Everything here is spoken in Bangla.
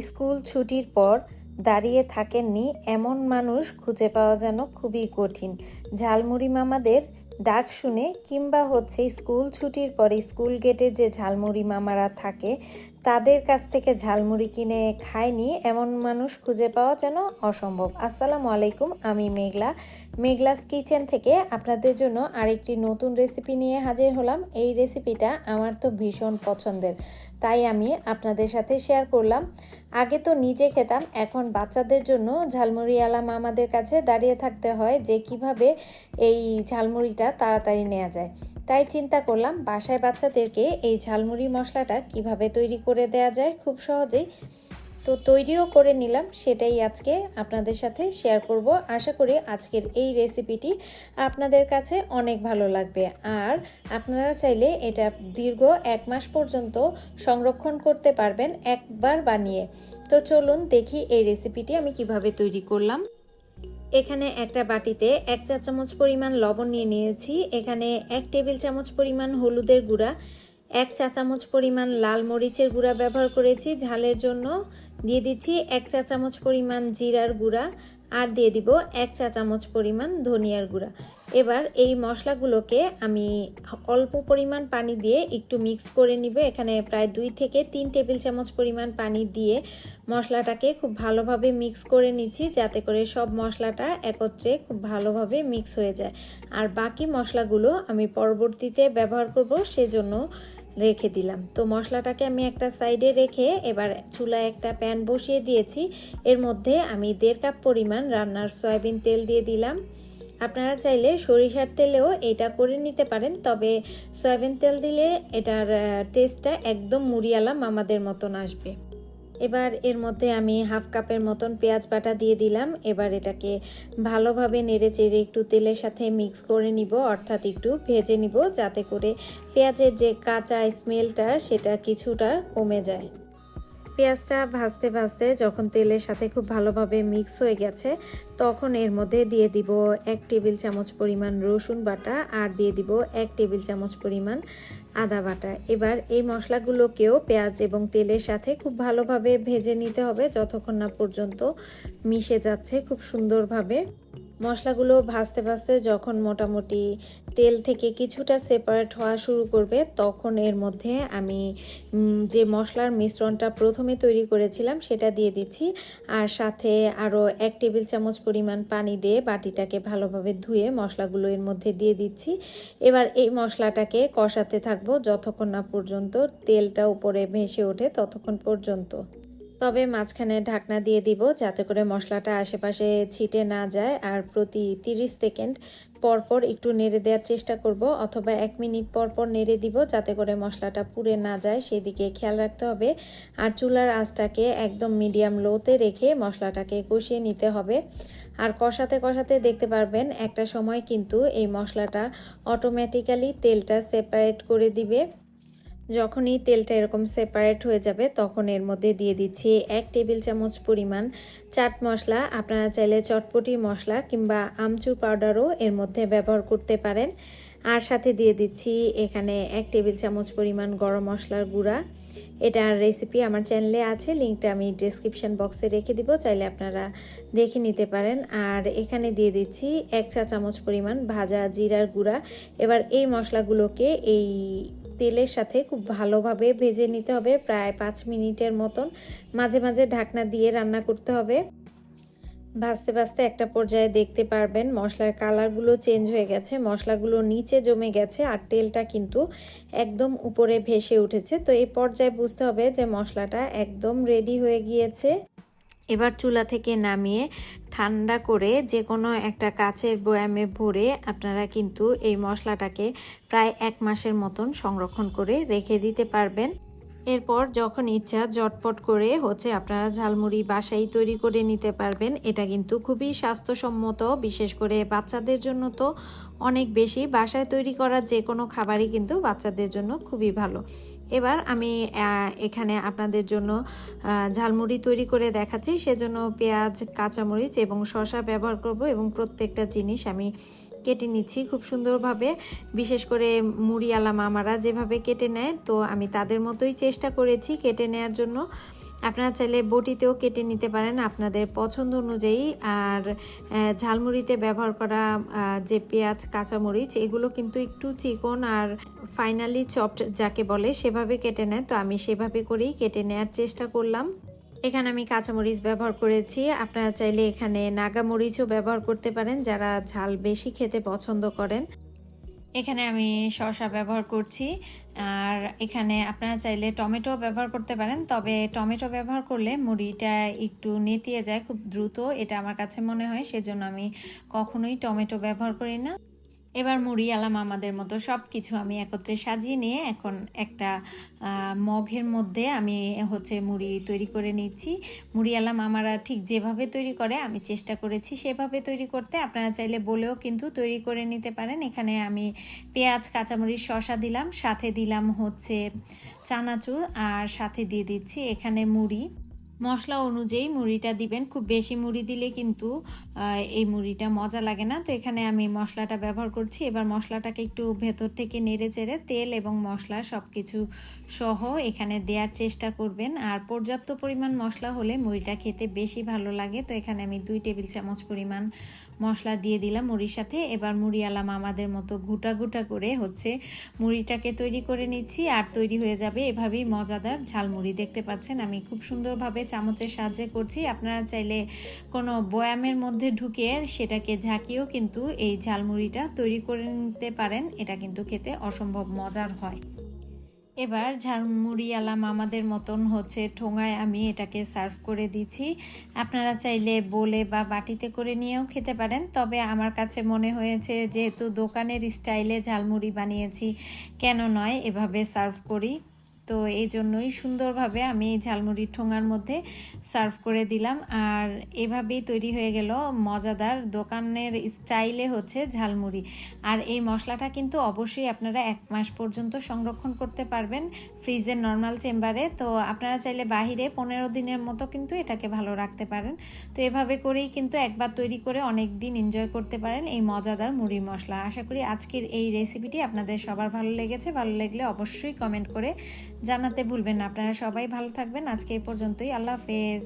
স্কুল ছুটির পর দাঁড়িয়ে থাকেননি এমন মানুষ খুঁজে পাওয়া যেন খুবই কঠিন। ঝালমুড়ি মামাদের ডাক শুনে কিংবা হচ্ছে স্কুল ছুটির পরে স্কুল গেটে যে ঝালমুড়ি মামারা থাকে, তাদের কাছ থেকে ঝালমুড়ি কিনে খায়নি এমন মানুষ খুঁজে পাওয়া যেন অসম্ভব। আসসালামু আলাইকুম, আমি মেঘলা। মেঘলাস কিচেন থেকে আপনাদের জন্য আরেকটি নতুন রেসিপি নিয়ে হাজির হলাম। এই রেসিপিটা আমার তো ভীষণ পছন্দের, তাই আমি আপনাদের সাথে শেয়ার করলাম। আগে তো নিজে খেতাম, এখন বাচ্চাদের জন্য ঝালমুড়ি আলাম আমাদের কাছে দাঁড়িয়ে থাকতে হয় যে কীভাবে এই ঝালমুড়িটা তাড়াতাড়ি নেওয়া যায়। তাই চিন্তা করলাম, বাসায় বাচ্চাদেরকে এই ঝালমুড়ি মশলাটা কীভাবে তৈরি করে দেয়া যায় খুব সহজেই তো তৈরিও করে নিলাম, সেটাই আজকে আপনাদের সাথে শেয়ার করব। আশা করি আজকের এই রেসিপিটি আপনাদের কাছে অনেক ভালো লাগবে। আর আপনারা চাইলে এটা দীর্ঘ এক মাস পর্যন্ত সংরক্ষণ করতে পারবেন, একবার বানিয়ে। তো চলুন দেখি এই রেসিপিটি আমি কীভাবে তৈরি করলাম। এখানে একটা বাটিতে এক চা চামচ পরিমাণ লবণ নিয়ে নিয়েছি। এখানে এক টেবিল চামচ পরিমাণ হলুদের গুঁড়া এক চা চামচ পরিমাণ লাল মরিচের গুঁড়া ব্যবহার করেছি। ঝালের জন্য দিয়ে দিচ্ছি এক চা চামচ পরিমাণ জিরার গুঁড়া। আর দিয়ে দিব এক চা চামচ পরিমাণ ধনিয়ার গুঁড়া। এবার এই মশলাগুলোকে আমি অল্প পরিমাণ পানি দিয়ে একটু মিক্স করে নিব। এখানে প্রায় দুই থেকে তিন টেবিল চামচ পরিমাণ পানি দিয়ে মশলাটাকে খুব ভালোভাবে মিক্স করে নিচ্ছি, যাতে করে সব মশলাটা একত্রে খুব ভালোভাবে মিক্স হয়ে যায়। আর বাকি মশলাগুলো আমি পরবর্তীতে ব্যবহার করব, সেজন্য রেখে দিলাম। তো মশলাটাকে আমি একটা সাইডে রেখে এবার চুলায় একটা প্যান বসিয়ে দিয়েছি। এর মধ্যে আমি দেড় কাপ পরিমাণ রান্নার সয়াবিন তেল দিয়ে দিলাম। আপনারা চাইলে সরিষার তেলেও এটা করে নিতে পারেন, তবে সয়াবিন তেল দিলে এটার টেস্টটা একদম মুড়িয়ালা আমাদের মতন আসবে। এবার এর মধ্যে আমি হাফ কাপের মতন পেঁয়াজ বাটা দিয়ে দিলাম। এবার এটাকে ভালোভাবে নেড়ে চেড়ে একটু তেলের সাথে মিক্স করে নিব, অর্থাৎ একটু ভেজে নিব, যাতে করে পেঁয়াজের যে কাঁচা স্মেলটা, সেটা কিছুটা কমে যায়। পেঁয়াজটা ভাজতে ভাজতে যখন তেলের সাথে খুব ভালোভাবে মিক্স হয়ে গেছে, তখন এর মধ্যে দিয়ে দিব এক টেবিল চামচ পরিমাণ রসুন বাটা আর দিয়ে দিব এক টেবিল চামচ পরিমাণ আদা বাটা। এবার এই মশলাগুলোকেও পেঁয়াজ এবং তেলের সাথে খুব ভালোভাবে ভেজে নিতে হবে যতক্ষণ না পর্যন্ত মিশে যাচ্ছে খুব সুন্দরভাবে। মশলাগুলো ভাজতে ভাজতে যখন মোটামুটি তেল থেকে কিছুটা সেপারেট হওয়া শুরু করবে, তখন এর মধ্যে আমি যে মশলার মিশ্রণটা প্রথমে তৈরি করেছিলাম সেটা দিয়ে দিচ্ছি। আর সাথে আরও এক টেবিল চামচ পরিমাণ পানি দিয়ে বাটিটাকে ভালোভাবে ধুয়ে মশলাগুলো এর মধ্যে দিয়ে দিচ্ছি। এবার এই মশলাটাকে কষাতে থাকব যতক্ষণ না পর্যন্ত তেলটা উপরে ভেসে ওঠে ততক্ষণ পর্যন্ত। তবে মাঝখানে ঢাকনা দিয়ে দিব যাতে করে মশলাটা আশেপাশে ছিটে না যায়। আর প্রতি 30 সেকেন্ড পর পর একটু নেড়ে দেওয়ার চেষ্টা করব অথবা এক মিনিট পর পর নেড়ে দিব যাতে করে মশলাটা পুড়ে না যায়। সেদিকে খেয়াল রাখতে হবে। আর চুলার আঁচটাকে একদম মিডিয়াম লোতে রেখে মশলাটাকে কষিয়ে নিতে হবে। আর কষাতে কষাতে দেখতে পারবেন একটা সময় কিন্তু এই মশলাটা অটোমেটিক্যালি তেলটা সেপারেট করে দিবে। যখনই তেলটা এরকম সেপারেট হয়ে যাবে, তখন এর মধ্যে দিয়ে দিচ্ছি এক টেবিল চামচ পরিমাণ চাট মশলা। আপনারা চাইলে চটপটি মশলা কিংবা আমচুর পাউডারও এর মধ্যে ব্যবহার করতে পারেন। আর সাথে দিয়ে দিচ্ছি এখানে এক টেবিল চামচ পরিমাণ গরম মশলার গুঁড়া। এটার রেসিপি আমার চ্যানেলে আছে লিঙ্কটা আমি ডিসক্রিপশান বক্সে রেখে দিব, চাইলে আপনারা দেখে নিতে পারেন। আর এখানে দিয়ে দিচ্ছি এক চা চামচ পরিমাণ ভাজা জিরার গুঁড়া। এবার এই মশলাগুলোকে এই তেলের সাথে খুব ভালোভাবে ভেজে নিতে হবে। প্রায় পাঁচ মিনিটের মতন মাঝে মাঝে ঢাকনা দিয়ে রান্না করতে হবে। ভাজতে ভাজতে একটা পর্যায়ে দেখতে পারবেন মশলার কালারগুলো চেঞ্জ হয়ে গেছে। মশলাগুলো নিচে জমে গেছে আর তেলটা কিন্তু একদম উপরে ভেসে উঠেছে। তো এই পর্যায়ে বুঝতে হবে যে মশলাটা একদম রেডি হয়ে গিয়েছে। এবার চুলা থেকে নামিয়ে ঠান্ডা করে যে কোনো একটা কাচের বয়ামে ভরে আপনারা কিন্তু এই মশলাটাকে প্রায় এক মাসের মতন সংরক্ষণ করে রেখে দিতে পারবেন। এরপর যখন ইচ্ছা জটপট করে হচ্ছে আপনারা ঝালমুড়ি বাসায় তৈরি করে নিতে পারবেন। এটা কিন্তু খুবই স্বাস্থ্যসম্মত, বিশেষ করে বাচ্চাদের জন্য তো অনেক বেশি। বাসায় তৈরি করা যে কোনো খাবারই কিন্তু বাচ্চাদের জন্য খুবই ভালো। এবার আমি এখানে আপনাদের জন্য ঝালমুড়ি তৈরি করে দেখাচ্ছি। সেজন্য পেঁয়াজ, কাঁচামরিচ এবং শশা ব্যবহার করব এবং প্রত্যেকটা জিনিস আমি কেটে নিচ্ছি খুব সুন্দরভাবে। বিশেষ করে মুড়িয়ালা মামারা যেভাবে কেটে নেয়, তো আমি তাদের মতোই চেষ্টা করেছি কেটে নেয়ার জন্য। আপনারা চাইলে বটিতেও কেটে নিতে পারেন আপনাদের পছন্দ অনুযায়ী। আর ঝালমুড়িতে ব্যবহার করা যে পেঁয়াজ, কাঁচামরিচ, এগুলো কিন্তু একটু চিকন আর ফাইনালি চপড যাকে বলে সেভাবে কেটে নেয়, তো আমি সেভাবে করেই কেটে নেওয়ার চেষ্টা করলাম। এখানে আমি কাঁচামরিচ ব্যবহার করেছি। আপনারা চাইলে এখানে নাগামরিচও ব্যবহার করতে পারেন, যারা ঝাল বেশি খেতে পছন্দ করেন। এখানে আমি শসা ব্যবহার করছি। আর এখানে আপনারা চাইলে টমেটো ব্যবহার করতে পারেন, তবে টমেটো ব্যবহার করলে মুড়িটা একটু নেতিয়ে যায় খুব দ্রুত, এটা আমার কাছে মনে হয়। সেজন্য আমি কখনোই টমেটো ব্যবহার করি না। এবার মুড়ি আলাম আমাদের মতো সব কিছু আমি একত্রে সাজিয়ে নিয়ে এখন একটা মগের মধ্যে আমি হচ্ছে মুড়ি তৈরি করে নিচ্ছি। মুড়ি আলাম আমারা ঠিক যেভাবে তৈরি করে, আমি চেষ্টা করেছি সেভাবে তৈরি করতে। আপনারা চাইলে বলেও কিন্তু তৈরি করে নিতে পারেন। এখানে আমি পেঁয়াজ, কাঁচামরিচ, শসা দিলাম, সাথে দিলাম হচ্ছে চানাচুর, আর সাথে দিয়ে দিচ্ছি এখানে মুড়ি। মশলা অনুযায়ী মুড়িটা দিবেন। খুব বেশি মুড়ি দিলে কিন্তু এই মুড়িটা মজা লাগে না। তো এখানে আমি মশলাটা ব্যবহার করছি। এবার মশলাটাকে একটু ভেতর থেকে নেড়ে চেড়ে তেল এবং মশলা সব কিছু সহ এখানে দেওয়ার চেষ্টা করবেন। আর পর্যাপ্ত পরিমাণ মশলা হলে মুড়িটা খেতে বেশি ভালো লাগে। তো এখানে আমি দুই টেবিল চামচ পরিমাণ মশলা দিয়ে দিলাম মুড়ির সাথে। এবার মুড়ি আলাম আমাদের মতো ঘুটা ঘুটা করে হচ্ছে মুড়িটাকে তৈরি করে নিচ্ছি। আর তৈরি হয়ে যাবে এভাবেই মজাদার ঝালমুড়ি। দেখতে পাচ্ছেন আমি খুব সুন্দরভাবে চামচের সাহায্যে করছি। আপনারা চাইলে কোনো বয়ামের মধ্যে ঢুকিয়ে সেটাকে ঝাঁকিয়েও কিন্তু এই ঝালমুড়িটা তৈরি করে নিতে পারেন। এটা কিন্তু খেতে অসম্ভব মজার হয়। এবার ঝালমুড়ি আলাম আমাদের মতন হচ্ছে ঠোঙায় আমি এটাকে সার্ভ করে দিচ্ছি। আপনারা চাইলে বলে বা বাটিতে করে নিয়েও খেতে পারেন। তবে আমার কাছে মনে হয়েছে যেহেতু দোকানের স্টাইলে ঝালমুড়ি বানিয়েছি, কেন নয় এভাবে সার্ভ করি। তো এই জন্যই সুন্দরভাবে আমি ঝালমুড়ির ঠোঙার মধ্যে সার্ভ করে দিলাম। আর এভাবেই তৈরি হয়ে গেল মজাদার দোকানের স্টাইলে হচ্ছে ঝালমুড়ি। আর এই মশলাটা কিন্তু অবশ্যই আপনারা এক মাস পর্যন্ত সংরক্ষণ করতে পারবেন ফ্রিজের নর্মাল চেম্বারে। তো আপনারা চাইলে বাহিরে পনেরো দিনের মতো কিন্তু এটাকে ভালো রাখতে পারেন। তো এভাবে করেই কিন্তু একবার তৈরি করে অনেক দিন এনজয় করতে পারেন এই মজাদার মুড়ি মশলা। আশা করি আজকের এই রেসিপিটি আপনাদের সবার ভালো লেগেছে। ভালো লাগলে অবশ্যই কমেন্ট করে জানাতে ভুলবেন আপনারা সবাই ভালো থাকবেন। আজকে এই পর্যন্তই। আল্লাহ হাফেজ।